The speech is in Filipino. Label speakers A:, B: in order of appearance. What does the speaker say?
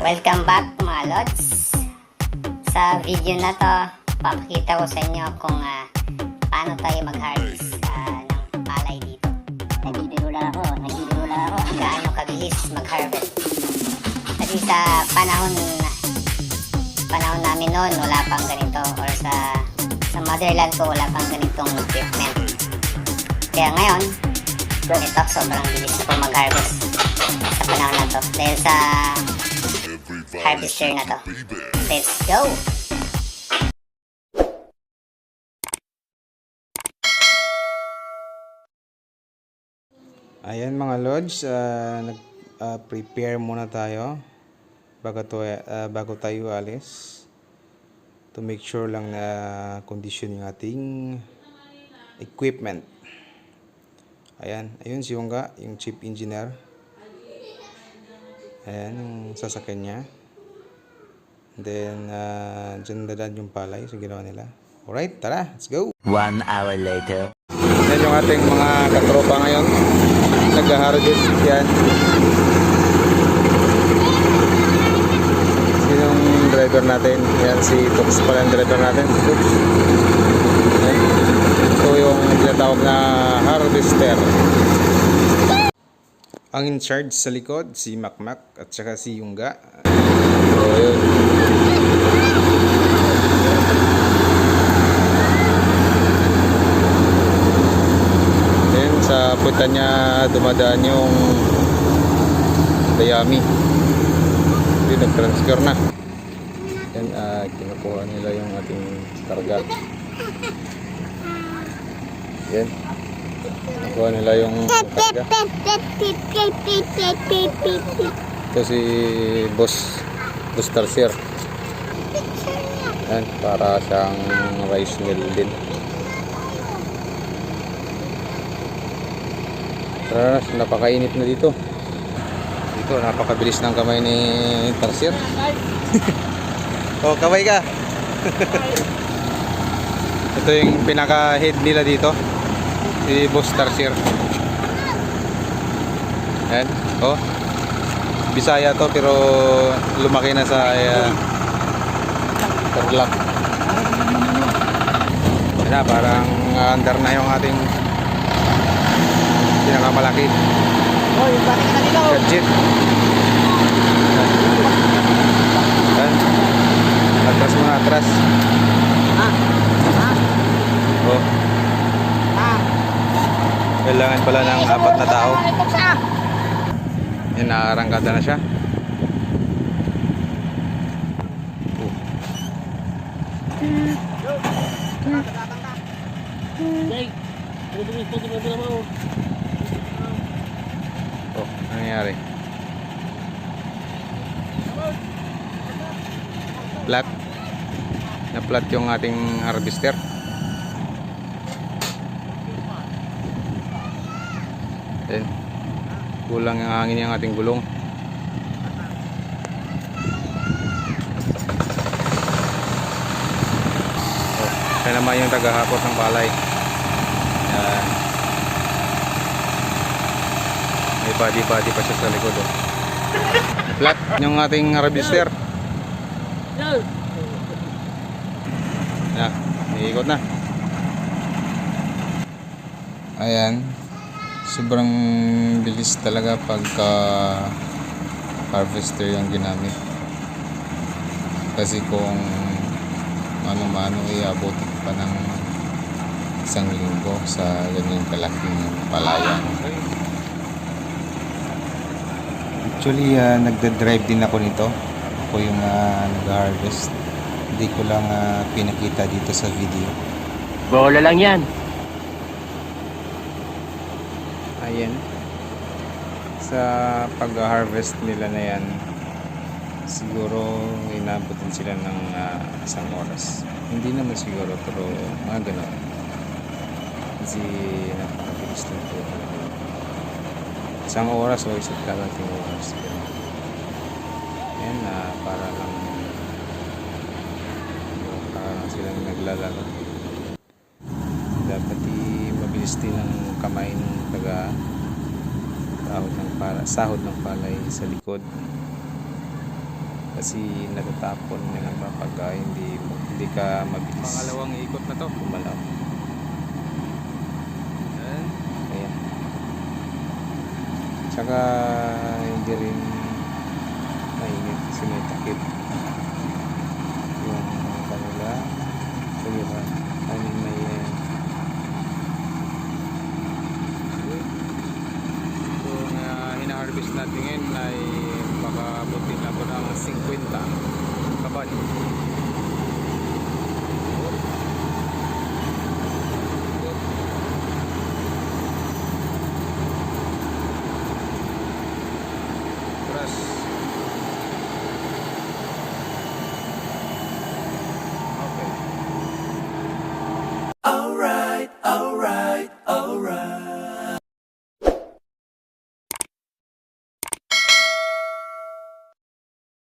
A: Welcome back mga lods. Sa video na to, papakita ko sa inyo kung ah, paano tayo mag-harvest ah, ng palay dito. Nagbibiro lang ako, nagbibiro lang ako. Gaano kabilis mag-harvest. Kasi sa panahon panahon namin noon, wala pang ganito or sa sa motherland ko wala pang ganitong equipment. Kaya ngayon, ito sobrang bilis na mag-harvest sa panahon na to. Dahil sa harvester na to. Let's go!
B: Ayan mga lodge, ah, nag-prepare muna tayo bago, to, ah, bago tayo alis to make sure lang na condition yung ating equipment. Ayan, ayun si Yungga, yung chief engineer. Ayan, yung sasakyan niya. Then, uh, dyan dadaan yung palay sa ginawa nila. Alright, tara, let's go!
C: One hour later.
B: Yan yung ating mga katropa ngayon. Nag-harvest yan. Sino yung driver natin? Yan si Tux pala yung driver natin. Tux. Yan. Ito yung tinatawag na harvester. Ang in charge sa likod, si Makmak at saka si Yungga. So, yun. Puwitan niya dumadaan yung dayami. Hindi nag-transfer na. Yan, ah, kinukuha nila yung ating karga. Yan. Kinukuha nila yung karga. Ito si Boss Boss Tarsier. Yan, para siyang rice mill din. Tara, napakainit na dito. Dito, napakabilis ng kamay ni Tarsier. oh, kamay ka. Ito yung pinaka-head nila dito. Si Boss Tarsier. Ayan, oh. Bisaya to pero lumaki na sa uh, Tarlac. Ayan na, parang under na yung ating pinakamalaki
A: Oh, yung bakit na nila
B: gadget. Yan. Atras muna, atras.
A: Ah, ah,
B: Oh,
A: ah.
B: kailangan pala ng apat na tao. Yan, nakaarangkada na siya. Oh.
D: Jay, ano ba yung photo na mo?
B: Nangyari? Flat. Na-flat yung ating harvester. Then, kulang yung hangin yung ating gulong. Oh, siya naman yung tagahakot ng palay. Yan. May body-body pa siya sa likod. Oh. Flat yung ating harvester.
D: Yan!
B: Na, iikot na. Ayan. Sobrang bilis talaga pagka harvester yung ginamit. Kasi kung ano-mano iabot pa ng isang linggo sa ganyan kalaking palayan. Actually, uh, nagda-drive din ako nito. Ako yung uh, nag-harvest. Hindi ko lang ah, pinakita dito sa video.
D: Bola lang yan.
B: Ayan. Sa pag-harvest nila na yan, siguro inabutin sila ng ah, isang oras. Hindi naman siguro, pero mga ganun. Kasi napakabilis lang po. Isang oras o isa't kalating oras. Ayan, ah, para lang para lang silang naglalaro. Dapat mabilis din ang kamay ng taga sahod ng para sahod ng palay sa likod kasi natatapon nila pag ah, hindi hindi ka mabilis
C: Pangalawang ikot na to.
B: gumalaw
C: Yan.
B: ayan tsaka hindi rin mainit kasi may takip. Yung kanila suliran I mean may
C: So, na hina-harvest natin ngayon ay baka buti na ito ng 50 kabad.